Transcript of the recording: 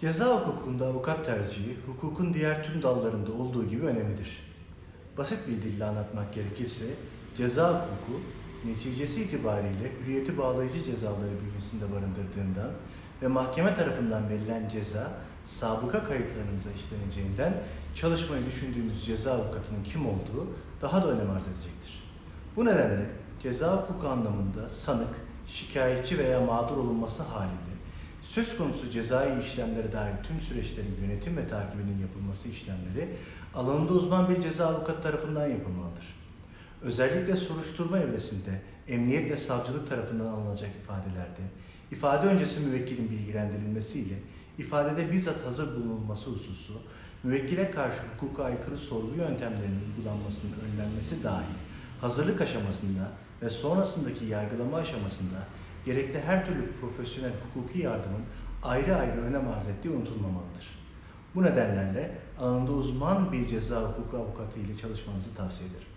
Ceza hukukunda avukat tercihi, hukukun diğer tüm dallarında olduğu gibi önemlidir. Basit bir dille anlatmak gerekirse, ceza hukuku, neticesi itibariyle hürriyeti bağlayıcı cezaları bünyesinde barındırdığından ve mahkeme tarafından verilen ceza, sabıka kayıtlarınıza işleneceğinden çalışmayı düşündüğünüz ceza avukatının kim olduğu daha da önem arz edecektir. Bu nedenle ceza hukuku anlamında sanık, şikayetçi veya mağdur olunması halinde söz konusu cezai işlemlere dair tüm süreçlerin yönetim ve takibinin yapılması işlemleri alanında uzman bir ceza avukatı tarafından yapılmalıdır. Özellikle soruşturma evresinde emniyet ve savcılık tarafından alınacak ifadelerde ifade öncesi müvekkilin bilgilendirilmesiyle ifadede bizzat hazır bulunulması hususu müvekkile karşı hukuka aykırı sorgu yöntemlerinin uygulanmasının önlenmesi dahil hazırlık aşamasında ve sonrasındaki yargılama aşamasında gerekli her türlü profesyonel hukuki yardımın ayrı ayrı önem arz ettiği unutulmamalıdır. Bu nedenlerle alanında uzman bir ceza hukuku avukatı ile çalışmanızı tavsiye ederim.